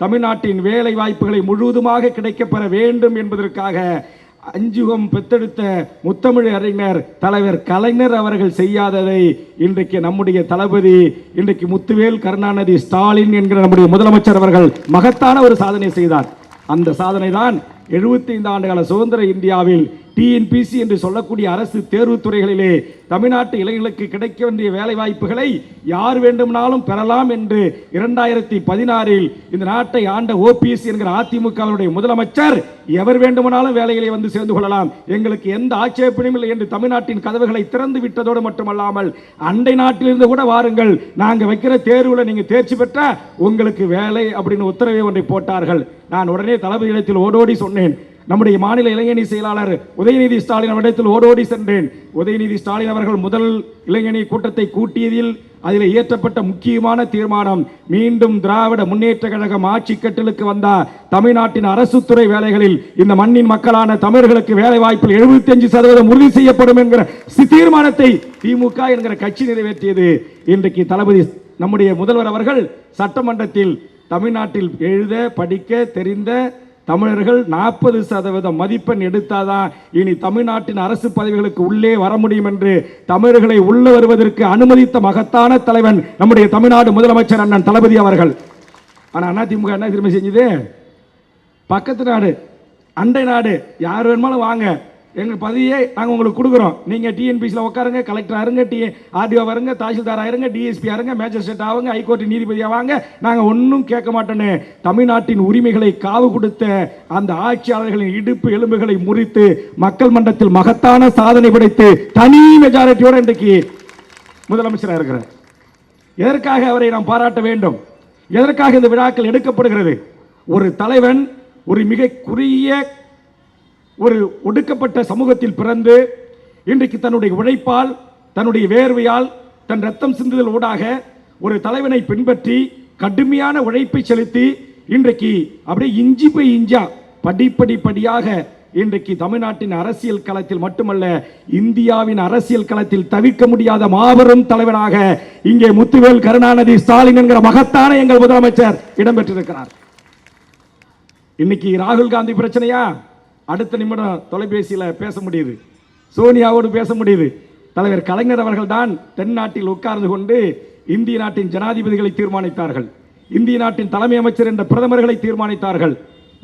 தமிழ்நாட்டின் வேலை வாய்ப்புகளை முழுவதுமாக கிடைக்கப்பெற வேண்டும் என்பதற்காக அஞ்சுகம் பெத்தெடுத்த முத்தமிழ் அறிஞர் தலைவர் கலைஞர் அவர்கள் செய்யாததை இன்றைக்கு நம்முடைய தளபதி இன்றைக்கு முத்துவேல் கருணாநிதி ஸ்டாலின் என்கிற நம்முடைய முதலமைச்சர் அவர்கள் மகத்தான ஒரு சாதனை செய்தார். அந்த சாதனை தான் 75 ஆண்டுகால சுதந்திர இந்தியாவில் டிஎன்பிசி என்று சொல்லக்கூடிய அரசு தேர்வுத் துறைகளிலே தமிழ்நாட்டு இளைஞர்களுக்கு கிடைக்க வேண்டிய வேலை வாய்ப்புகளை யார் வேண்டுமானாலும் பெறலாம் என்று இரண்டாயிரத்தி பதினாறில் இந்த நாட்டை ஆண்ட ஓபிஎஸ் என்கிற அதிமுகவினுடைய முதலமைச்சர் எவர் வேண்டுமானாலும் வேலைகளை வந்து சேர்ந்து கொள்ளலாம். எங்களுக்கு எந்த ஆட்சேபனையும் இல்லை என்று தமிழ்நாட்டின் கதவுகளை திறந்து விட்டதோடு மட்டுமல்லாமல் அண்டை நாட்டிலிருந்து கூட வாருங்கள். நாங்கள் வைக்கிற தேர்வில் நீங்கள் தேர்ச்சி பெற்ற உங்களுக்கு வேலை அப்படின்னு உத்தரவை ஒன்றை போட்டார்கள். நான் உடனே தளபதி இடத்தில் ஓடோடி சொன்னேன். நம்முடைய மாநில இளைஞணி செயலாளர் உதயநிதி ஸ்டாலின் அவரிடத்தில் ஓடோடி சென்றேன். உதயநிதி ஸ்டாலின் அவர்கள் முதல் இளைஞணி கூட்டத்தை கூட்டியதில் அதில் இயற்றப்பட்ட முக்கியமான தீர்மானம் மீண்டும் திராவிட முன்னேற்ற கழகம் ஆட்சி கட்டலுக்கு வந்த தமிழ்நாட்டின் அரசு துறை வேலைகளில் இந்த மண்ணின் மக்களான தமிழர்களுக்கு வேலை வாய்ப்பில் 75% சதவீதம் உறுதி செய்யப்படும் என்கிற தீர்மானத்தை திமுக என்கிற கட்சி நிறைவேற்றியது. இன்றைக்கு தளபதி நம்முடைய முதல்வர் அவர்கள் சட்டமன்றத்தில் தமிழ்நாட்டில் எழுத படிக்க தெரிந்த தமிழர்கள் நாற்பது சதவீதம் மதிப்பெண் எடுத்தாதான் இனி தமிழ்நாட்டின் அரசு பதவிகளுக்கு உள்ளே வர முடியும் என்று தமிழர்களை உள்ள வருவதற்கு அனுமதித்த மகத்தான தலைவன் நம்முடைய தமிழ்நாடு முதலமைச்சர் அண்ணன் தளபதி அவர்கள். ஆனால் அதிமுக என்ன திரும்ப செஞ்சது? பக்கத்து நாடு அண்டை நாடு யார் வேணுமாலும் வாங்க. எங்கள் பதவியே நாங்கள் உங்களுக்கு கொடுக்குறோம். நீங்கள் டிஎன்பிசியில் உட்காருங்க கலெக்டர் ஆருங்க டி ஆர்டிஓ வருங்க தாசில்தார் ஆயிருங்க டிஎஸ்பி ஆருங்க மேஜிஸ்ட்ரேட் ஆகுங்க ஹைகோர்ட் நீதிபதியாக வாங்க நாங்கள் ஒன்றும் கேட்க மாட்டோன்னு தமிழ்நாட்டின் உரிமைகளை காவு கொடுத்த அந்த ஆட்சியாளர்களின் இடுப்பு எலும்புகளை முறித்து மக்கள் மன்றத்தில் மகத்தான சாதனை படைத்து தனி மெஜாரிட்டியோட இன்றைக்கு முதலமைச்சராக இருக்கிறார். எதற்காக அவரை நாம் பாராட்ட வேண்டும்? எதற்காக இந்த விழாக்கள் எடுக்கப்படுகிறது? ஒரு தலைவன் ஒரு மிக குறுகிய ஒரு ஒடுக்கப்பட்ட சமூகத்தில் பிறந்து இன்றைக்கு தன்னுடைய உழைப்பால் தன்னுடைய வேர்வையால் தன் ரத்தம் சிந்துதல் ஊடாக ஒரு தலைவனை பின்பற்றி கடுமையான உழைப்பை செலுத்தி இன்றைக்கு அப்படியே இஞ்சி போய் இஞ்சா படிப்படி படியாக இன்றைக்கு தமிழ்நாட்டின் அரசியல் களத்தில் மட்டுமல்ல இந்தியாவின் அரசியல் களத்தில் தவிர்க்க முடியாத மாபெரும் தலைவனாக இங்கே முத்துவேல் கருணாநிதி ஸ்டாலின் என்கிற மகத்தான எங்கள் முதலமைச்சர் இடம்பெற்றிருக்கிறார். இன்னைக்கு ராகுல் காந்தி பிரச்சனையா? அடுத்த நிமிடம் தொலைபேசியில் பேச முடியுது. சோனியாவோடு பேச முடியுது. தலைவர் கலைஞர் அவர்கள் தான் தென்னாட்டில் உட்கார்ந்து கொண்டு இந்திய நாட்டின் ஜனாதிபதிகளை தீர்மானித்தார்கள். இந்திய நாட்டின் தலைமை அமைச்சர் என்ற பிரதமர்களை தீர்மானித்தார்கள்.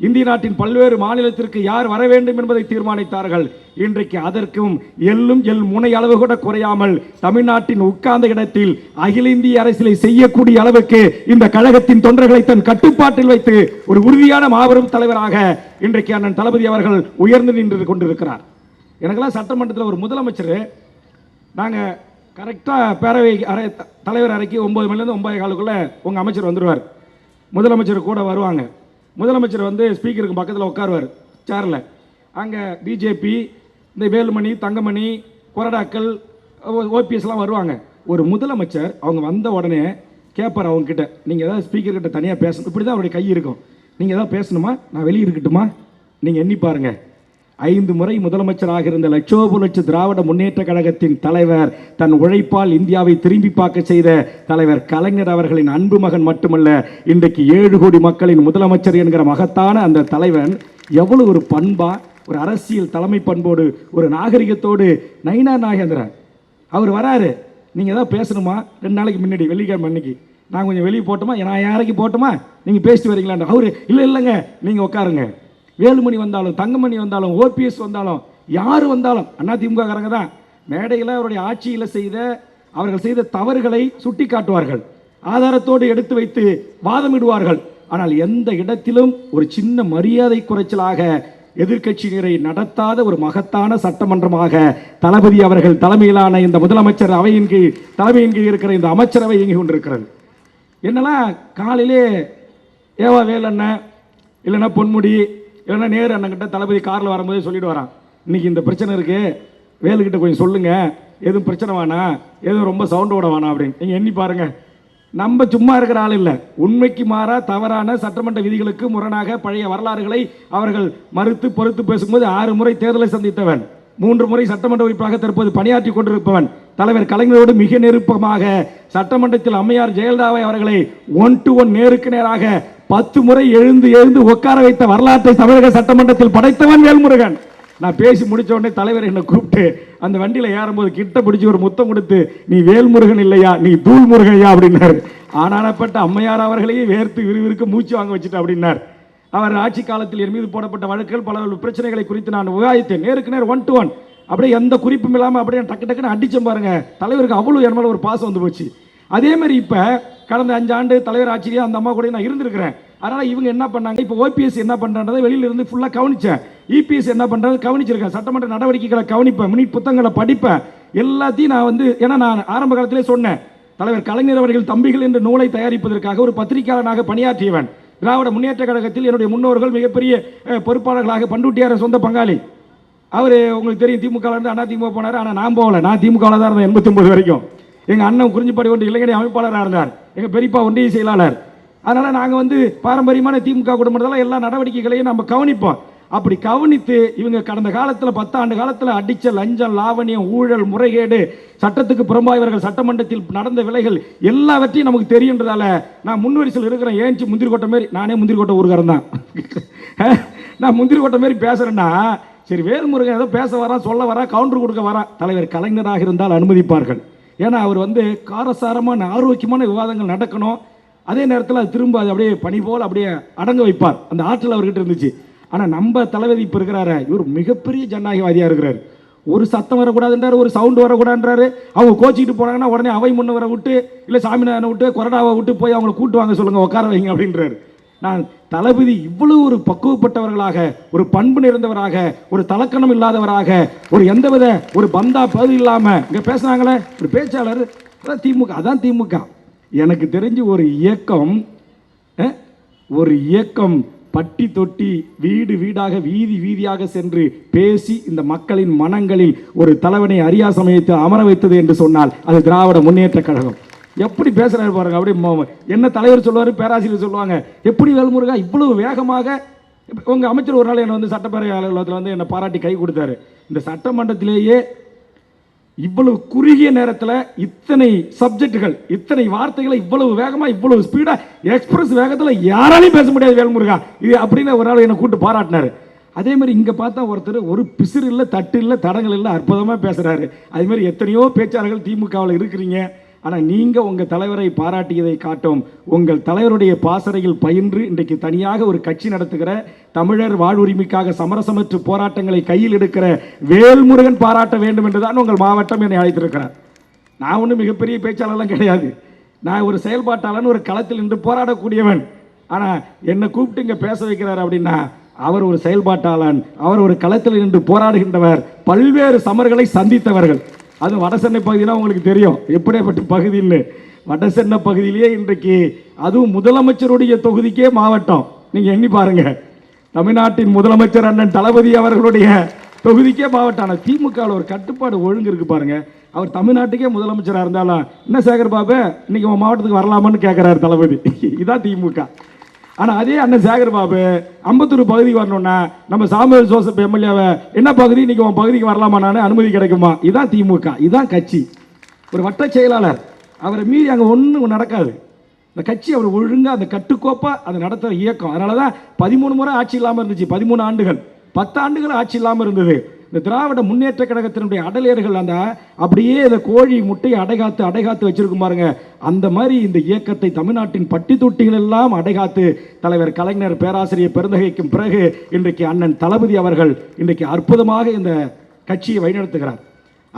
இந்திய நாட்டின் பல்வேறு மாநிலத்திற்கு யார் வர வேண்டும் என்பதை தீர்மானித்தார்கள். இன்றைக்கு அதற்கும் எள்ளும் எல் முனை அளவு கூட குறையாமல் தமிழ்நாட்டின் உட்கார்ந்த இடத்தில் அகில இந்திய அரசியலை செய்யக்கூடிய அளவுக்கு இந்த கழகத்தின் தொண்டர்களை தன் கட்டுப்பாட்டில் வைத்து ஒரு உறுதியான மாபெரும் தலைவராக இன்றைக்கு அண்ணன் தளபதி அவர்கள் உயர்ந்து நின்று கொண்டிருக்கிறார். எனக்கெல்லாம் சட்டமன்றத்தில் ஒரு முதலமைச்சர் நாங்கள் கரெக்டாக பேரவை அறை த- தலைவர் அறைக்கு ஒன்பது மணிலேருந்து ஒன்பது காலுக்குள்ளே உங்கள் அமைச்சர் வந்துடுவார் முதலமைச்சர் கூட வருவாங்க. முதலமைச்சர் வந்து ஸ்பீக்கருக்கு பக்கத்தில் உட்காருவார் சேரில் அங்கே பிஜேபி இந்த வேலுமணி தங்கமணி கொரடாக்கள் ஓபிஎஸ்லாம் வருவாங்க. ஒரு முதலமைச்சர் அவங்க வந்த உடனே கேட்பார் அவங்கக்கிட்ட நீங்கள் ஏதாவது ஸ்பீக்கர்கிட்ட தனியாக பேசணும். இப்படி தான் அவருடைய கை இருக்கும். நீங்கள் ஏதாவது பேசணுமா? நான் வெளியே இருக்கட்டுமா? நீங்கள் எண்ணி பாருங்கள் ஐந்து முறை முதலமைச்சராக இருந்த லட்சோபு லட்ச திராவிட முன்னேற்ற கழகத்தின் தலைவர் தன் உழைப்பால் இந்தியாவை திரும்பி பார்க்க செய்த தலைவர் கலைஞர் அவர்களின் அன்பு மகன் மட்டுமல்ல இன்றைக்கு ஏழு கோடி மக்களின் முதலமைச்சர் என்கிற மகத்தான அந்த தலைவன் எவ்வளவு ஒரு பண்பா ஒரு அரசியல் தலைமை பண்போடு ஒரு நாகரிகத்தோடு நயினா நாகேந்திரன். அவர் வராரு. நீங்கள் ஏதாவது பேசணுமா? ரெண்டு நாளைக்கு முன்னாடி வெள்ளிக்கிழமை அன்னைக்கு. நான் கொஞ்சம் வெளியே போட்டோமா? நான் யாரைக்கு போட்டோமா? நீங்கள் பேசிட்டு வரீங்களான்னு அவரு இல்லை இல்லைங்க. நீங்கள் உட்காருங்க. வேலுமணி வந்தாலும் தங்கமணி வந்தாலும் ஓபிஎஸ் வந்தாலும் யார் வந்தாலும் அண்ணா திமுககாரங்க தான். மேடையில் அவருடைய ஆட்சியில் செய்த அவர்கள் செய்த தவறுகளை சுட்டி காட்டுவார்கள் ஆதாரத்தோடு எடுத்து வைத்து வாதமிடுவார்கள். ஆனால் எந்த இடத்திலும் ஒரு சின்ன மரியாதை குறைச்சலாக எதிர்கட்சியினரை நடத்தாத ஒரு மகத்தான சட்டமன்றமாக தளபதி அவர்கள் தலைமையிலான இந்த முதலமைச்சர் அவையின் கீழ் தலைமையின் கீழ் இருக்கிற இந்த அமைச்சரவை இயங்கி கொண்டிருக்கிறது. என்னெல்லாம் காலையிலே ஏவா வேலண்ண இல்லைன்னா பொன்முடி ஏன்னா நேரு அண்ணங்கிட்ட தளபதி காரில் வரும்போதே சொல்லிட்டு வரான் இன்னைக்கு இந்த பிரச்சனை இருக்கு வேலுக்கிட்ட கொஞ்சம் சொல்லுங்க. எதுவும் பிரச்சனை வேணாம் எதுவும் ரொம்ப சவுண்டோட ஓட வேணாம் அப்படின்னு. நீங்கள் எண்ணி பாருங்க. நம்ம சும்மா இருக்கிற ஆள் இல்லை. உண்மைக்கு மாறா தவறான சட்டமன்ற விதிகளுக்கு முரணாக பழைய வரலாறுகளை அவர்கள் மறுத்து பொறுத்து பேசும்போது ஆறு முறை தேர்தலை சந்தித்தவன் மூன்று முறை சட்டமன்ற உறுப்பினராக தற்போது பணியாற்றி கொண்டிருப்பவன் தலைவர் கலைஞரோடு மிக நெருக்கமாக சட்டமன்றத்தில் அம்மையார் ஜெயலலிதாவை அவர்களை ஒன் டு ஒன் நேருக்கு நேராக பத்து முறை எழுந்து எழுந்து உட்கார வைத்த வரலாற்றை தமிழக சட்டமன்றத்தில் படைத்தவன் வேல்முருகன். நான் பேசி முடித்த உடனே தலைவர் என்னை கூப்பிட்டு அந்த வண்டியில் ஏறும்போது கிட்ட பிடிச்சி ஒரு முத்தம் கொடுத்து நீ வேல்முருகன் இல்லையா? நீ தூள் முருகையா அப்படின்னாரு. ஆனானப்பட்ட அம்மையார் அவர்களையே வேர்த்து விறுவிறுக்க மூச்சு வாங்க வச்சுட்டு அப்படின்னார். அவர் ஆட்சி காலத்தில் என் மீது போடப்பட்ட வழக்குகள் பல பிரச்சனைகளை குறித்து நான் விவாதித்தேன். நேருக்கு நேர் ஒன் டு ஒன் அப்படியே எந்த குறிப்பும் இல்லாமல் அப்படியே டக்கு டக்குன்னு அடிச்சேன் பாருங்க. தலைவருக்கு அவ்வளோ என் மேலே ஒரு பாசம் வந்து போச்சு. அதே மாதிரி இப்போ கடந்த அஞ்சாண்டு தலைவர் ஆட்சியிலேயே அந்த அம்மா கூட நான் இருந்திருக்கிறேன். அதனால் இவங்க என்ன பண்ணாங்க? இப்போ ஓபிஎஸ் என்ன பண்ணுறதை வெளியில் இருந்து ஃபுல்லாக கவனித்தேன் இபிஎஸ் என்ன பண்ணுறது கவனிச்சிருக்கேன். சட்டமன்ற நடவடிக்கைகளை கவனிப்பேன். மினி புத்தகங்களை படிப்பேன். எல்லாத்தையும் நான் வந்து ஏன்னா நான் ஆரம்ப காலத்திலே சொன்னேன். தலைவர் கலைஞர் அவர்கள் தம்பிகள் என்ற நூலை தயாரிப்பதற்காக ஒரு பத்திரிகையாளனாக பணியாற்றியவன். திராவிட முன்னேற்ற கழகத்தில் என்னுடைய முன்னோர்கள் மிகப்பெரிய பொறுப்பாளர்களாக பண்டுட்டியார சொந்த பங்காளி. அவர் உங்களுக்கு தெரியும் திமுக இருந்து அண்ணா திமுக போனார். ஆனால் நான் போகல. நான் திமுக தான் இருந்தேன் எண்பத்தொம்பது வரைக்கும். எங்கள் அண்ணன் குறிஞ்சிப்பாடி ஒன்று இளைஞரணி அமைப்பாளராக இருந்தார். எங்கள் பெரியப்பா ஒன்றிய செயலாளர். அதனால் நாங்கள் வந்து பாரம்பரியமான திமுக குடும்பத்தெல்லாம் எல்லா நடவடிக்கைகளையும் நம்ம கவனிப்போம். அப்படி கவனித்து இவங்க கடந்த காலத்தில் பத்தாண்டு காலத்தில் அடிச்ச லஞ்சம் லாவணியம் ஊழல் முறைகேடு சட்டத்துக்கு புறம்பாய்வர்கள் சட்டமன்றத்தில் நடந்த விலைகள் எல்லாவற்றையும் நமக்கு தெரியுன்றதால நான் முன்வரிசையில் இருக்கிறேன். ஏஞ்சி முந்திரி கொட்டை மாரி? நானே முந்திரி கொட்டை ஊருக்காரன் தான். நான் முந்திரி கொட்டை மாரி பேசுகிறேன்னா சரி வேல்முருகன் ஏதோ பேச வரான் சொல்ல வரா கவுண்டர் கொடுக்க வரா தலைவர் கலைஞராக இருந்தால் அனுமதிப்பார்கள். ஏன்னா அவர் வந்து காரசாரமான ஆரோக்கியமான விவாதங்கள் நடக்கணும். அதே நேரத்தில் அது திரும்ப அது அப்படியே பணி போல் அப்படியே அடங்க வைப்பார். அந்த ஆற்றல் அவர்கிட்ட இருந்துச்சு. ஆனால் நம்ம தளபதி இப்போ இருக்கிறாரு இவர் மிகப்பெரிய ஜனநாயகவாதியாக இருக்கிறார். ஒரு சத்தம் வரக்கூடாதுன்றாரு ஒரு சவுண்டு வரக்கூடாதுன்றாரு. அவங்க கோச்சிக்கிட்டு போனாங்கன்னா உடனே அவை முன்னவரை விட்டு இல்லை சாமிநாதனை விட்டு கொரடாவை விட்டு போய் அவங்களை கூட்டு வாங்க சொல்லுங்கள் உட்கார வைங்க அப்படின்றாரு. நான் தளபதி இவ்வளவு ஒரு பக்குவப்பட்டவர்களாக ஒரு பண்பு நிறைந்தவராக ஒரு தலக்கணம் இல்லாதவராக ஒரு எந்தவித ஒரு பந்தா பகுதி இல்லாம இங்க பேசுனாங்களே ஒரு பேச்சாளர் அதான் திமுக அதான் திமுக. எனக்கு தெரிஞ்சு ஒரு இயக்கம் ஒரு இயக்கம் பட்டி தொட்டி வீடு வீடாக வீதி வீதியாக சென்று பேசி இந்த மக்களின் மனங்களில் ஒரு தலைவனை அரியா சமயத்தில் அமர வைத்தது என்று சொன்னால் அது திராவிட முன்னேற்ற கழகம். எப்படி பேசுகிறாரு பாருங்க அப்படி என்ன தலைவர் சொல்லுவார் பேராசிரியர் சொல்லுவாங்க. எப்படி வேல்முருகா இவ்வளவு வேகமாக உங்கள் அமைச்சர் ஒரு நாள் என்னை வந்து சட்டப்பேரவை அலுவலகத்தில் வந்து என்னை பாராட்டி கை கொடுத்தாரு. இந்த சட்டமன்றத்திலேயே இவ்வளவு குறுகிய நேரத்தில் இத்தனை சப்ஜெக்டுகள் இத்தனை வார்த்தைகளை இவ்வளவு வேகமாக இவ்வளவு ஸ்பீடாக எக்ஸ்பிரஸ் வேகத்தில் யாராலையும் பேச முடியாது வேல்முருகா. இது அப்படின்னு ஒரு ஆள் என்னை கூப்பிட்டு பாராட்டினாரு. அதே மாதிரி இங்கே பார்த்தா ஒருத்தர் ஒரு பிசிறு இல்லை தட்டு இல்லை தடங்கள் இல்லை அற்புதமாக பேசுகிறாரு அதே மாதிரி எத்தனையோ பேச்சாளர்கள் திமுகவில் இருக்கிறீங்க. ஆனால் நீங்கள் உங்கள் தலைவரை பாராட்டியதை காட்டும். உங்கள் தலைவருடைய பாசறையில் பயின்று இன்றைக்கு தனியாக ஒரு கட்சி நடத்துகிற தமிழர் வாழ்வுரிமைக்காக சமரசமற்று போராட்டங்களை கையில் எடுக்கிற வேல்முருகன் பாராட்ட வேண்டும் என்றுதான் உங்கள் மாவட்டம் என்னை அழைத்திருக்கிறார். நான் ஒன்றும் மிகப்பெரிய பேச்சாளர்லாம் கிடையாது. நான் ஒரு செயல்பாட்டாளன் ஒரு களத்தில் நின்று போராடக்கூடியவன். ஆனால் என்னை கூப்பிட்டு இங்கே பேச வைக்கிறார் அப்படின்னா அவர் ஒரு செயல்பாட்டாளன் அவர் ஒரு களத்தில் நின்று போராடுகின்றவர் பல்வேறு சமர்களை சந்தித்தவர்கள். அது வடசென்னை பகுதினா உங்களுக்கு தெரியும். எப்படியாப்பட்ட பகுதின்னு வடசென்னை பகுதியிலேயே இன்றைக்கு அதுவும் முதலமைச்சருடைய தொகுதிக்கே மாவட்டம். நீங்கள் எண்ணி பாருங்க. தமிழ்நாட்டின் முதலமைச்சர் அண்ணன் தளபதி அவர்களுடைய தொகுதிக்கே மாவட்டம். ஆனால் திமுகவில் ஒரு கட்டுப்பாடு ஒழுங்கு இருக்கு பாருங்க. அவர் தமிழ்நாட்டுக்கே முதலமைச்சராக இருந்தாலும் என்ன சேகர் பாபு இன்னைக்கு உன் மாவட்டத்துக்கு வரலாமான்னு கேட்குறாரு தளபதி. இதான் திமுக. ஆனால் அதே அண்ணன் சேகர் பாபு அம்பத்தூர் பகுதிக்கு வரணும்னா நம்ம சாமுவேல் ஜோசப் எம்எல்ஏவை என்ன பகுதி? இன்னைக்கு உன் பகுதிக்கு வரலாமான்னு அனுமதி கிடைக்குமா? இதுதான் திமுக இதுதான் கட்சி. ஒரு வட்ட செயலாளர் அவரை மீறி அங்கே ஒன்றும் நடக்காது. இந்த கட்சி அவர் ஒழுங்காக அந்த கட்டுக்கோப்பாக அதை நடத்துகிற இயக்கம். அதனால தான் பதிமூணு முறை ஆட்சி இல்லாமல் இருந்துச்சு பதிமூணு ஆண்டுகள். பத்து ஆண்டுகள் ஆட்சி இல்லாமல் இருந்தது. இந்த திராவிட முன்னேற்ற கழகத்தினுடைய அடலேறுகள் அந்த அப்படியே இந்த கோழி முட்டையை அடைகாத்து அடைகாத்து வச்சிருக்கும் பாருங்க. அந்த மாதிரி இந்த இயக்கத்தை தமிழ்நாட்டின் பட்டி தொட்டிகள் எல்லாம் அடைகாத்து தலைவர் கலைஞர் பேராசிரியர் பெருந்தகைக்கும் பிறகு இன்றைக்கு அண்ணன் தளபதி அவர்கள் இன்றைக்கு அற்புதமாக இந்த கட்சியை வழிநடத்துகிறார்.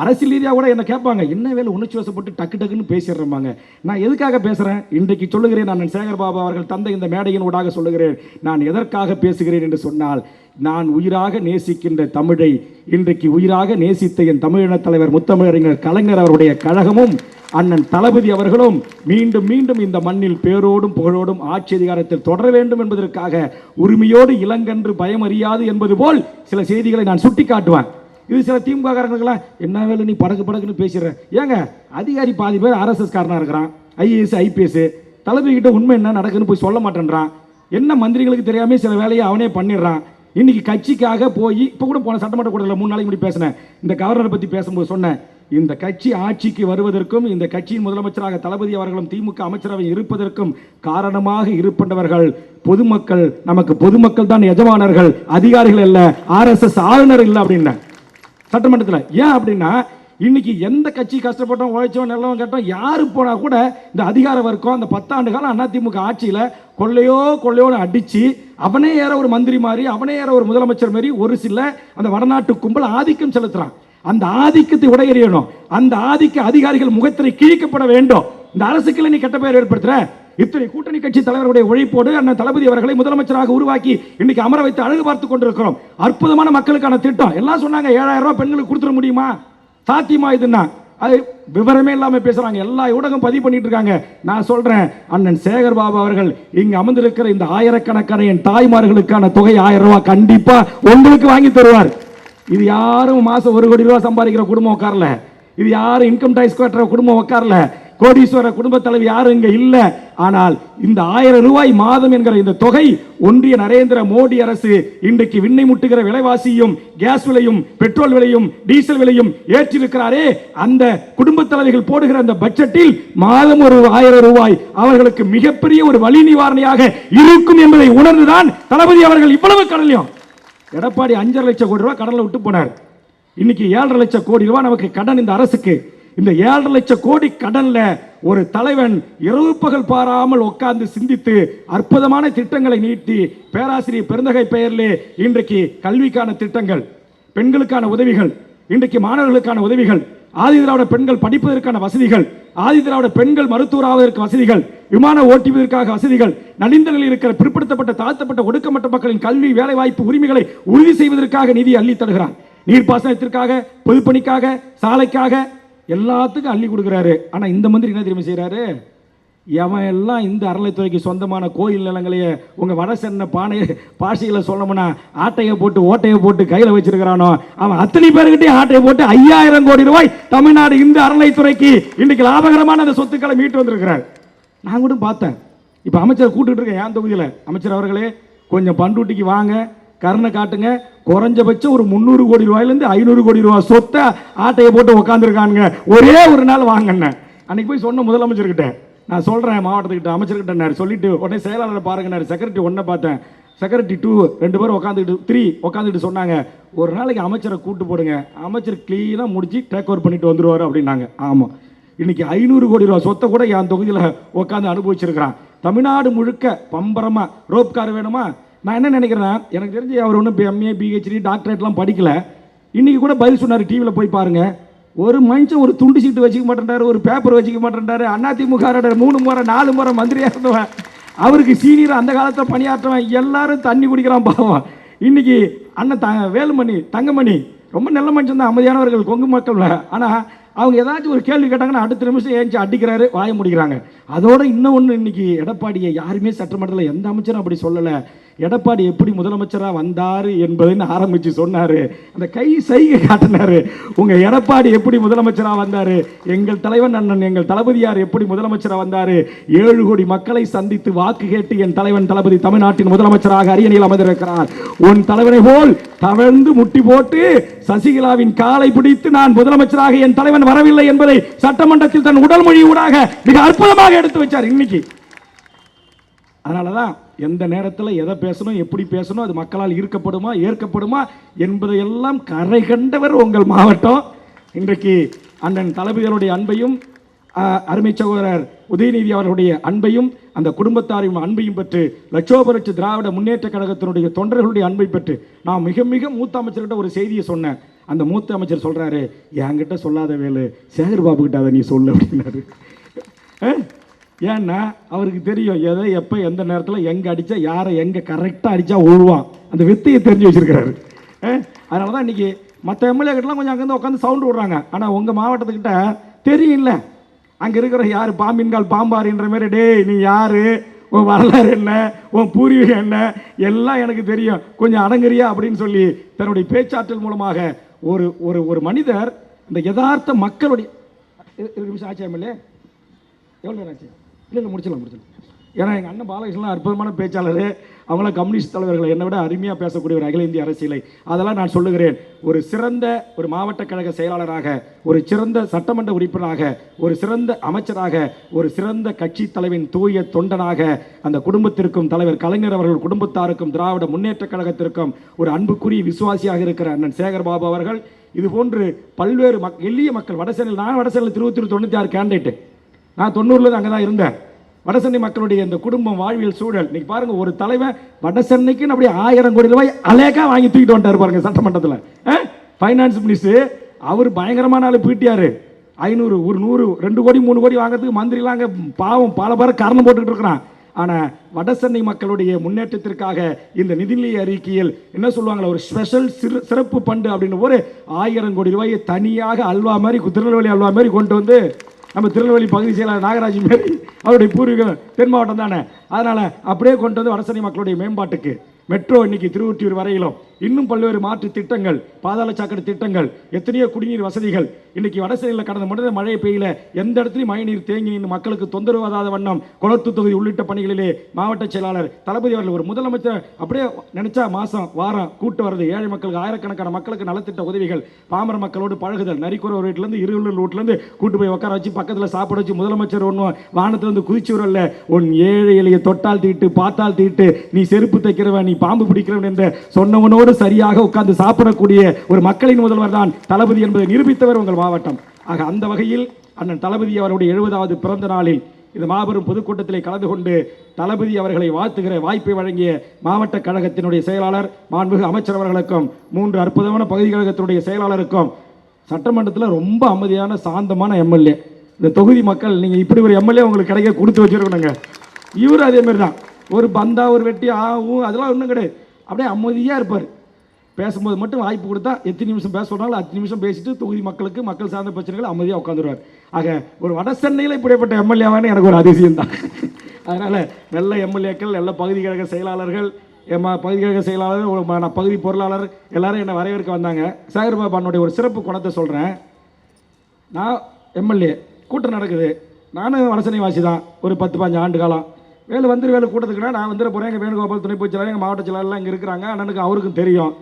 அரசியல் ரீதியாக கூட என்ன கேட்பாங்க? என்ன வேலை உணர்ச்சி வசப்பட்டு டக்கு டக்குன்னு பேசிடுறேம்பாங்க. நான் எதுக்காக பேசுகிறேன் இன்றைக்கு சொல்லுகிறேன் நான் சேகர் பாபா அவர்கள் தந்தை இந்த மேடையின் ஊடாக சொல்லுகிறேன். நான் எதற்காக பேசுகிறேன் என்று சொன்னால் நான் உயிராக நேசிக்கின்ற தமிழை இன்றைக்கு உயிராக நேசித்த என் தமிழின தலைவர் முத்தமிழறிஞர் கலைஞர் அவருடைய கழகமும் அண்ணன் தளபதி அவர்களும் மீண்டும் மீண்டும் இந்த மண்ணில் பேரோடும் புகழோடும் ஆட்சி அதிகாரத்தில் தொடர வேண்டும் என்பதற்காக உரிமையோடு இளங்கன்று பயம் அறியாது என்பது போல் சில செய்திகளை நான் சுட்டி காட்டுவேன் இது சில திமுக காரங்களுக்கெல்லாம் என்ன வேலை நீ படக்கு படக்குன்னு பேசுற ஏங்க அதிகாரி பாதி பேர் ஆர்எஸ்எஸ் காரனா இருக்கிறான் ஐஏஎஸ் ஐபிஎஸ். தளபதி கிட்ட உண்மை என்ன நடக்குன்னு போய் சொல்ல மாட்டேன்றான். என்ன மந்திரிகளுக்கு தெரியாம சில வேலையை அவனே பண்ணிடுறான். இன்னைக்கு கட்சிக்காக போய் இப்போ கூட போன சட்டமன்ற கூட்டத்தில் மூணு நாளைக்கு முன்னாடி பேசினேன். இந்த கவர்னரை பற்றி பேசும்போது சொன்னேன். இந்த கட்சி ஆட்சிக்கு வருவதற்கும் இந்த கட்சியின் முதலமைச்சராக தளபதி அவர்களும் திமுக அமைச்சரவை இருப்பதற்கும் காரணமாக இருப்பவர்கள் பொதுமக்கள். நமக்கு பொதுமக்கள் தான் எஜமானர்கள் அதிகாரிகள் அல்ல ஆர்எஸ்எஸ் ஆளுநர் இல்லை அப்படின்னா. சட்டமன்றத்தில். ஏன் அப்படின்னா இன்னைக்கு எந்த கட்சி கஷ்டப்பட்டோம் உழைச்சோம் நல்லவன் கேட்டோம் யாரு போனால் கூட இந்த அதிகார வர்க்கம் அந்த பத்தாண்டு காலம் அதிமுக ஆட்சியில் கொள்ளையோ கொள்ளையோன்னு அடித்து அவனே ஏற ஒரு மந்திரி மாதிரி அவனே ஏற ஒரு முதலமைச்சர் மாதிரி ஒரு சில அந்த வடநாட்டு கும்பல் ஆதிக்கம் செலுத்துறான். அந்த ஆதிக்கத்தை உடையறியணும். அந்த ஆதிக்க அதிகாரிகள் முகத்திரை கிழிக்கப்பட வேண்டும். இந்த அரசுக்குள்ள நீ கெட்ட பெயர் ஏற்படுத்துற. இத்தனை கூட்டணி கட்சி தலைவருடைய உழைப்போடு அண்ணன் தளபதி அவர்களை முதலமைச்சராக உருவாக்கி இன்னைக்கு அமர வைத்து அழகு பார்த்து கொண்டிருக்கிறோம். அற்புதமான மக்களுக்கான திட்டம். எல்லாம் சொன்னாங்க ஏழாயிரம் ரூபாய் பெண்களுக்கு கொடுத்துட முடியுமா? சாத்தியமா இதுன்னா? அது விவரமே இல்லாம பேசுறாங்க. எல்லா ஊடகம் பதிவு பண்ணிட்டு இருக்காங்க. நான் சொல்றேன் அண்ணன் சேகர் பாபு அவர்கள் இங்க அமர்ந்திருக்கிற இந்த ஆயிரக்கணக்கான என் தாய்மார்களுக்கான தொகை ஆயிரம் ரூபாய் கண்டிப்பா உங்களுக்கு வாங்கி தருவார். இது யாரும் மாசம் ஒரு கோடி ரூபாய் சம்பாதிக்கிற குடும்பம் உட்காரல. இது யாரும் இன்கம் டேக்ஸ் கட்டுற குடும்பம் உட்காரல. கோடீஸ்வர குடும்ப தலைவி யாரும் இங்க இல்ல. ஆனால் இந்த ஆயிரம் ரூபாய் மாதம் என்கிற இந்த தொகை ஒன்றிய நரேந்திர மோடி அரசு இன்றைக்கு விண்ணை முட்டுகிற விலைவாசியும் கேஸ் விலையும் பெட்ரோல் விலையும் டீசல் விலையும் ஏற்றிருக்கிறாரே. அந்த குடும்ப தலைவிகள் போடுகிற அந்த பட்ஜெட்டில் மாதம் ஒரு ஆயிரம் ரூபாய் அவர்களுக்கு மிகப்பெரிய ஒரு வழி நிவாரணையாக இருக்கும் என்பதை உணர்ந்துதான் தளபதி அவர்கள் இவ்வளவு கடலையும். எடப்பாடி அஞ்சரை லட்சம் கோடி ரூபாய் கடலை விட்டு போனார். இன்னைக்கு ஏழரை லட்சம் கோடி ரூபாய் நமக்கு கடன் இந்த அரசுக்கு. இந்த ஏழரை லட்சம் கோடி கடன்ல ஒரு தலைவன் இரவு பகல் பாராமல் உட்கார்ந்து சிந்தித்து அற்புதமான திட்டங்களை நீட்டி பேராசிரியர் பெருந்தகை பெயரிலே இன்றைக்கு கல்விக்கான திட்டங்கள் பெண்களுக்கான உதவிகள் இன்றைக்கு மாணவர்களுக்கான உதவிகள் ஆதி திராவிட பெண்கள் படிப்பதற்கான வசதிகள் ஆதி திராவிட பெண்கள் மருத்துவராவதற்கு வசதிகள் விமான ஓட்டுவதற்காக வசதிகள் நலிந்த நிலையில் இருக்கிற பிற்படுத்தப்பட்ட தாழ்த்தப்பட்ட ஒடுக்கப்பட்ட மக்களின் கல்வி வேலைவாய்ப்பு உரிமைகளை உறுதி செய்வதற்காக நிதி அள்ளி தருகிறான். நீர்ப்பாசனத்திற்காக பொதுப்பணிக்காக சாலைக்காக எல்லாத்துக்கும் அள்ளி கொடுக்குறாரு. ஆனால் இந்த மந்திரி என்ன தெரியுமா செய்கிறாரு எவன் எல்லாம் இந்த அறநிலைத்துறைக்கு சொந்தமான கோயில் நிலங்களையே உங்கள் வட சென்ன பானை பாஷைகளை சொல்லணும்னா ஆட்டையை போட்டு ஓட்டையை போட்டு கையில் வச்சிருக்கிறானோ அவன் அத்தனை பேருக்கிட்டே ஆட்டையை போட்டு ஐயாயிரம் கோடி ரூபாய் தமிழ்நாடு இந்த அறநிலைத்துறைக்கு இன்னைக்கு லாபகரமான அந்த சொத்துக்களை மீட்டு வந்திருக்கிறார். நான் கூட பார்த்தேன். இப்போ அமைச்சர் கூட்டுக்கிட்டு இருக்கேன் என் தொகுதியில்? அமைச்சர் அவர்களே கொஞ்சம் பண்ருட்டிக்கு வாங்க. கருணை காட்டுங்க. குறைஞ்சபட்சம் ஒரு முந்நூறு கோடி ரூபாயிலேருந்து ஐநூறு கோடி ரூபாய் சொத்தை ஆட்டையை போட்டு உட்காந்துருக்கானுங்க ஒரே ஒரு நாள் வாங்கண்ண. அன்னைக்கு போய் சொன்ன முதலமைச்சர்கிட்ட நான் சொல்கிறேன் மாவட்டத்துக்கிட்ட அமைச்சர்கிட்ட சொல்லிட்டு உடனே செயலாளரை பாருங்கன்னாரு செக்ரட்டரி ஒன்றை பார்த்தேன். செக்ரட்டரி டூ ரெண்டு பேரும் உட்காந்துக்கிட்டு த்ரீ உட்காந்துக்கிட்டு சொன்னாங்க. ஒரு நாளைக்கு அமைச்சரை கூட்டு போடுங்க. அமைச்சர் க்ளீனாக முடிச்சு டேக் ஓவர் பண்ணிட்டு வந்துடுவார் அப்படின்னாங்க. ஆமாம் இன்னைக்கு ஐநூறு கோடி ரூபா சொத்தை கூட என் தொகுதியில் உட்காந்து அனுபவிச்சிருக்கிறான். தமிழ்நாடு முழுக்க பம்பரமா ரோப் கார் வேணுமா? நான் என்ன நினைக்கிறேன்னா எனக்கு தெரிஞ்சு அவர் ஒன்றும் எம்ஏ பிஹெச்டி டாக்டரேட்லாம் படிக்கலை. இன்றைக்கி கூட பதில் சொன்னார் டிவியில் போய் பாருங்கள் ஒரு மனுஷன் ஒரு துண்டு சீட்டு வச்சுக்க மாட்டேன்டாரு ஒரு பேப்பர் வச்சுக்க மாட்டேன்டாரு அதிமுக மூணு முறை நாலு முறை மந்திரியாக இருந்தவன் அவருக்கு சீனியர் அந்த காலத்தில் பணியாற்றவன் எல்லாரும் தண்ணி குடிக்கிறான் பாவம். இன்றைக்கி அண்ணன் த வேலுமணி தங்கமணி ரொம்ப நல்ல மனுஷன் தான் அமைதியானவர்கள் கொங்கு மக்கள் ஆனால் அவங்க ஏதாச்சும் ஒரு கேள்வி கேட்டாங்கன்னா அடுத்த நிமிஷம் ஏஞ்சி அடிக்கிறாரு வாய முடிக்கிறாங்க. அதோட இன்னும் ஒன்று இன்னைக்கு எடப்பாடியை யாருமே சட்டமன்றத்தில் எந்த அமைச்சரும் அப்படி சொல்லலை. எடப்பாடி எப்படி முதலமைச்சராக வந்தார் என்பதுன்னு ஆரம்பித்து சொன்னார். அந்த கை சைகை காட்டினார். உங்கள் எடப்பாடி எப்படி முதலமைச்சராக வந்தார்? எங்கள் தலைவன் அண்ணன் எங்கள் தளபதியார் எப்படி முதலமைச்சராக வந்தார்? ஏழு கோடி மக்களை சந்தித்து வாக்கு கேட்டு என் தலைவன் தளபதி தமிழ்நாட்டின் முதலமைச்சராக அரியணையில் அமர்ந்திருக்கிறார். உன் தலைவனை போல் தவழ்ந்து முட்டி போட்டு சசிகலாவின் காலை பிடித்து நான் முதலமைச்சராக என் தலைவன் வரவில்லை என்பதை சட்டமன்றத்தில் தன் உடல் மொழி ஊடாக மிக அற்புதமாக எடுத்து வச்சார் இன்னைக்கு. அதனால தான் எந்த நேரத்தில் எதை பேசணும் எப்படி பேசணும் அது மக்களால் ஈர்க்கப்படுமா ஏற்கப்படுமா என்பதையெல்லாம் கரை கண்டவர் உங்கள் மாவட்டம். இன்றைக்கு அண்ணன் தளபதிகளுடைய அன்பையும் அருமை சகோதரர் உதயநிதி அவர்களுடைய அன்பையும் அந்த குடும்பத்தாரின் அன்பையும் பெற்று லட்சோபரட்ச திராவிட முன்னேற்ற கழகத்தினுடைய தொண்டர்களுடைய அன்பை பெற்று நான் மிக மிக மூத்த அமைச்சர்கிட்ட ஒரு செய்தியை சொன்னேன். அந்த மூத்த அமைச்சர் சொல்கிறாரு என்கிட்ட சொல்லாத வேலு சேகர் பாபு கிட்ட அதை நீ சொல்லு அப்படின்னாரு. ஏன்னா அவருக்கு தெரியும் எதை எப்போ எந்த நேரத்தில் எங்கே அடித்தா யாரை எங்கே கரெக்டாக அடித்தா ஓடுவான் அந்த வித்தையை தெரிஞ்சு வச்சிருக்கிறாரு. அதனால தான் இன்னைக்கு மற்ற எம்எல்ஏ கிட்டலாம் கொஞ்சம் அங்கேருந்து உட்காந்து சவுண்டு விடுறாங்க. ஆனால் உங்கள் மாவட்டத்துக்கிட்ட தெரியும்ல. அங்கே இருக்கிற யார்? பாம்பின்கால் பாம்பாருன்ற மாதிரி டேய் நீ யார்? உன் வரலாறு என்ன? உன் பூர்வீகம் என்ன? எல்லாம் எனக்கு தெரியும். கொஞ்சம் அடங்குறியா? அப்படின்னு சொல்லி தன்னுடைய பேச்சாற்றல் மூலமாக ஒரு ஒரு ஒரு மனிதர் இந்த யதார்த்த மக்களுடைய ஆச்சு எம்எல்ஏ? எவ்வளோ நேரம் ஆச்சு? இல்லை இல்லை முடிச்சிடலாம் முடிச்சிடலாம். ஏன்னா எங்கள் அண்ணன் பாலகிருஷ்ணன் அற்புதமான பேச்சாளர். அவங்களாம் கம்யூனிஸ்ட் தலைவர்கள் என்னை விட அருமையாக பேசக்கூடிய ஒரு அகில இந்திய அரசியலை அதெல்லாம் நான் சொல்லுகிறேன். ஒரு சிறந்த ஒரு மாவட்ட கழக செயலாளராக ஒரு சிறந்த சட்டமன்ற உறுப்பினராக ஒரு சிறந்த அமைச்சராக ஒரு சிறந்த கட்சி தலைவின் தூய தொண்டனாக அந்த குடும்பத்திற்கும் தலைவர் கலைஞர் அவர்கள் குடும்பத்தாருக்கும் திராவிட முன்னேற்ற கழகத்திற்கும் ஒரு அன்புக்குரிய விசுவாசியாக இருக்கிற அண்ணன் சேகர்பாபு அவர்கள். இது போன்று பல்வேறு மக் எளிய மக்கள் வடசேனில் நான் வடசேனில் திருவத்தூர் தொண்ணூற்றி ஆறு கேண்டேட்டு நான் தொண்ணூறில் அங்கே தான் இருந்தேன். வடசென்னை மக்களுடைய இந்த குடும்பம் வாழ்வியல் சூழல் இன்னைக்கு பாருங்கள் ஒரு தலைவன் வடசென்னைக்குன்னு அப்படியே ஆயிரம் கோடி ரூபாய் அலேக்கா வாங்கி தூக்கிட்டு வந்துட்டாரு பாருங்க சட்டமன்றத்தில். ஃபைனான்ஸ் மினிஸ்டர் அவர் பயங்கரமான ஆள் பீட்டியார் ஐநூறு ஒரு நூறு ரெண்டு கோடி மூணு கோடி வாங்குறதுக்கு மந்திரிலாம் அங்கே பாவம் பல பேர் காரணம் போட்டுக்கிட்டு இருக்கிறான். ஆனால் வடசென்னை மக்களுடைய முன்னேற்றத்திற்காக இந்த நிதிநிலை அறிக்கையில் என்ன சொல்லுவாங்களா ஒரு ஸ்பெஷல் சிறு சிறப்பு பண்டு அப்படின்னு ஒரு ஆயிரம் கோடி ரூபாயை தனியாக அல்வா மாதிரி திருநெல்வேலி அல்வா மாதிரி கொண்டு வந்து நம்ம திருநெல்வேலி பகுதி செயலாளர் நாகராஜ் மாரி அவருடைய பூர்வீகம் தென் மாவட்டம் தானே. அதனால் அப்படியே கொண்டு வந்து வடசென்னை மக்களுடைய மேம்பாட்டுக்கு மெட்ரோ இன்னைக்கு திருவொற்றியூர் வரையிலும். இன்னும் பல்வேறு மாற்று திட்டங்கள் பாதாள சாக்கடை திட்டங்கள் எத்தனையோ குடிநீர் வசதிகள். இன்னைக்கு வடசேரியில் கடந்த மட்டும் மழை பெய்யல. எந்த இடத்துலையும் மழைநீர் தேங்கி நின்று மக்களுக்கு தொந்தரவு வராத வண்ணம் குளத்து தொகுதி உள்ளிட்ட பணிகளிலே மாவட்ட செயலாளர் தளபதி அவர்கள் ஒரு முதலமைச்சர். அப்படியே நினைச்சா மாசம் வாரம் கூட்டு வருது. ஏழை மக்களுக்கு ஆயிரக்கணக்கான மக்களுக்கு நலத்திட்ட உதவிகள். பாமர மக்களோடு பழகுதல். நரிக்குறவர் வீட்டிலேருந்து இருளூர் வீட்டிலேருந்து கூட்டு போய் உட்கார வச்சு பக்கத்தில் சாப்பிட வச்சு முதலமைச்சர் ஒன்றும் வானத்துலேருந்து குதிச்சு வரல. உன் ஏழை எளிய தொட்டால் தீட்டு பார்த்தால் தீட்டு நீ செருப்பு தைக்கிறவன் நீ பாம்பு பிடிக்கிறவன் என்று சொன்னவனோடு சரியாக உட்கார்ந்து சாப்பிடக்கூடிய ஒரு மக்களின் முதல்வர் தான் தளபதி என்பதை நிரூபித்தவர் உங்கள் மாவட்டம். ஆக அந்த வகையில் அண்ணன் தளபதி அவருடைய எழுபதாவது பிறந்த நாளில் இந்த மாபெரும் பொதுக்கூட்டத்திலே கலந்து கொண்டு தளபதி அவர்களை வாழ்த்துகிற வாய்ப்பை வழங்கிய மாவட்ட கழகத்தினுடைய செயலாளர் மாண்புமிகு அமைச்சர் அவர்களுக்கும் மூன்று அற்புதமான பகுதி கழகத்தினுடைய செயலாளருக்கும் சட்டமன்றத்தில் ரொம்ப அமைதியான சாந்தமான எம்எல்ஏ. இந்த தொகுதி மக்கள் நீங்கள் இப்படி ஒரு எம்எல்ஏ உங்களுக்கு கிடைக்க கொடுத்து வச்சிருக்கணுங்க. இவரும் அதே மாதிரி தான் ஒரு பந்தா ஒரு வெட்டி ஆகும் அதெல்லாம் ஒன்றும் கிடையாது. அப்படியே அமைதியாக இருப்பார். பேசும்போது மட்டும் வாய்ப்பு கொடுத்தா எத்தனை நிமிஷம் பேச சொன்னாலும் அத்தனை நிமிஷம் பேசிட்டு தொகுதி மக்களுக்கு மக்கள் சார்ந்த பிரச்சனைகள் அமைதியாக உட்காந்துருவார். ஆக ஒரு வட சென்னையில் இப்படிப்பட்ட எம்எல்ஏவானு எனக்கு ஒரு அதிசயம் தான். அதனால் நல்ல எம்எல்ஏக்கள் நல்ல பகுதி கழக செயலாளர்கள் என் பகுதி கழக செயலாளர் நான் பகுதி பொருளாளர் எல்லாரும் என்னை வரவேற்க வந்தாங்க. சாகர் பாபானுடைய ஒரு சிறப்பு குணத்தை சொல்கிறேன் நான் எம்எல்ஏ கூட்டம் நடக்குது. நானும் வடசனை வாசி தான் ஒரு பத்து பாஞ்சு ஆண்டு காலம். வேலு வந்துரு வேலு கூட்டத்துக்குனா நான் வந்துட போகிறேன் எங்கள் வேணுகோபால் துணை பொதுச்செயலாளர் எங்கள் மாவட்ட செயலாளர்லாம் இங்கே இருக்கிறாங்க. அண்ணனுக்கு அவருக்கும் தெரியும்.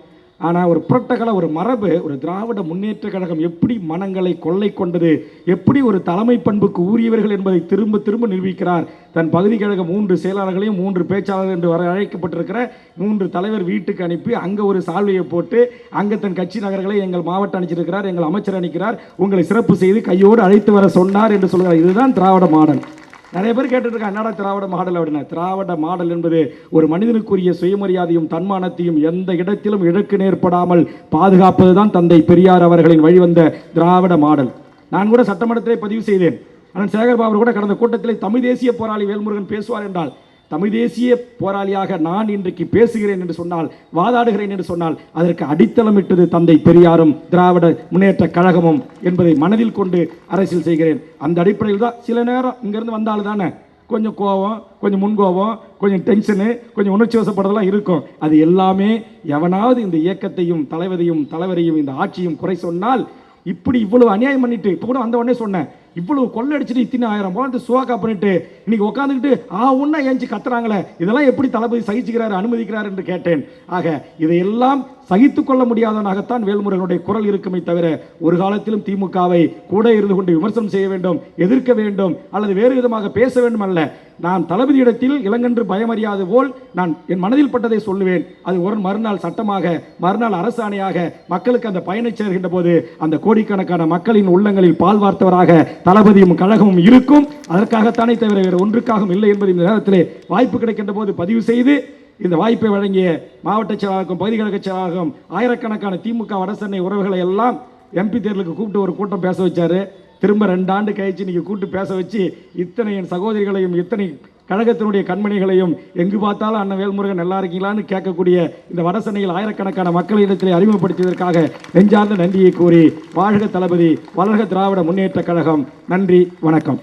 ஆனால் ஒரு புரட்டகல ஒரு மரபு ஒரு திராவிட முன்னேற்ற கழகம் எப்படி மனங்களை கொள்ளை கொண்டது எப்படி ஒரு தலைமை பண்புக்கு ஊறியவர்கள் என்பதை திரும்ப திரும்ப நிரூபிக்கிறார். தன் பகுதி கழக மூன்று செயலாளர்களையும் மூன்று பேச்சாளர்கள் என்று வர அழைக்கப்பட்டிருக்கிற மூன்று தலைவர் வீட்டுக்கு அனுப்பி அங்கே ஒரு சால்வையை போட்டு அங்கே தன் கட்சி நகர்களை எங்கள் மாவட்டம் அனுப்பிச்சிருக்கிறார் எங்கள் அமைச்சர் அனுப்பிக்கிறார் உங்களை சிறப்பு செய்து கையோடு அழைத்து வர சொன்னார் என்று சொல்கிறார். இதுதான் திராவிட மாடல். நிறைய பேர் கேட்டுட்டு இருக்காங்க என்னடா திராவிட மாடல் அப்படின்னா திராவிட மாடல் என்பது ஒரு மனிதனுக்குரிய சுயமரியாதையும் தன்மானத்தையும் எந்த இடத்திலும் இழக்கு நேர்படாமல் பாதுகாப்பது தான் தந்தை பெரியார் அவர்களின் வழிவந்த திராவிட மாடல். நான் கூட சட்டமன்றத்திலே பதிவு செய்தேன். ஆனால் சேகர்பாபு கூட கடந்த கூட்டத்தில் தமிழ் தேசிய போராளி வேல்முருகன் பேசுவார் என்றால் தமிழ் தேசிய போராளியாக நான் இன்றைக்கு பேசுகிறேன் என்று சொன்னால் வாதாடுகிறேன் என்று சொன்னால் அதற்கு அடித்தளமிட்டது தந்தை பெரியாரும் திராவிட முன்னேற்ற கழகமும் என்பதை மனதில் கொண்டு அரசியல் செய்கிறேன். அந்த அடிப்படையில் தான் சில நேரம் இங்கேருந்து வந்தாலும் தானே கொஞ்சம் கோபம் கொஞ்சம் முன்கோபம் கொஞ்சம் டென்ஷனு கொஞ்சம் உணர்ச்சி வசப்படுறதெல்லாம் இருக்கும். அது எல்லாமே எவனாவது இந்த இயக்கத்தையும் தலைவரையும் தலைவரையும் இந்த ஆட்சியும் குறை சொன்னால் இப்படி இவ்வளவு அநியாயம் பண்ணிட்டு இப்போ கூட வந்த உடனே சொன்னேன் இவ்வளவு கொள்ளடிச்சிட்டு இத்தனை ஆயிரம் போனது சுவாக்கா பண்ணிட்டு இன்னைக்கு உட்காந்துக்கிட்டு ஆ உன்ன ஏஞ்சி கத்துறாங்களே. இதெல்லாம் எப்படி தளபதி சகிச்சுக்கிறாரு அனுமதிக்கிறார் என்று கேட்டேன். ஆக இதையெல்லாம் சகித்து கொள்ள முடியாதவனாகத்தான் வேல்முருகனுடைய குரல் இருக்குமே தவிர ஒரு காலத்திலும் திமுகவை கூட இருந்து கொண்டு விமர்சனம் செய்ய வேண்டும் எதிர்க்க வேண்டும் அல்லது வேறு விதமாக பேச வேண்டும் அல்ல. நான் தளபதியிடத்தில் இளங்கன்று பயமறியாது போல் நான் என் மனதில் பட்டதை சொல்லுவேன். அது ஒரு மறுநாள் சட்டமாக மறுநாள் அரசாணையாக மக்களுக்கு அந்த பயணச் சேர்கின்ற போது அந்த கோடிக்கணக்கான மக்களின் உள்ளங்களில் பால் வார்த்தவராக தளபதியும் கழகமும் இருக்கும். அதற்காகத்தானே தவிர வேறு ஒன்றுக்காகவும் இல்லை என்பதை இந்த நேரத்திலே வாய்ப்பு கிடைக்கின்ற போது பதிவு செய்து இந்த வாய்ப்பை வழங்கிய மாவட்ட செயலாளருக்கும் பகுதி கழக செயலாளருக்கும் ஆயிரக்கணக்கான திமுக வடசென்னை உறவுகளை எல்லாம் எம்பி தேர்தலுக்கு கூப்பிட்டு ஒரு கூட்டம் பேச வச்சாரு. திரும்ப ரெண்டு ஆண்டு கழிச்சு இன்றைக்கி கூப்பிட்டு பேச வச்சு இத்தனை என் சகோதரிகளையும் இத்தனை கழகத்தினுடைய கண்மணிகளையும் எங்கு பார்த்தாலும் அண்ணன் வேல்முருகன் நல்லா இருக்கீங்களான்னு கேட்கக்கூடிய இந்த வடசென்னையில் ஆயிரக்கணக்கான மக்களிடத்தில் அறிமுகப்படுத்தியதற்காக நெஞ்சார்ந்த நன்றியை கூறி வாழ்க தளபதி வளர்க திராவிட முன்னேற்ற கழகம். நன்றி வணக்கம்.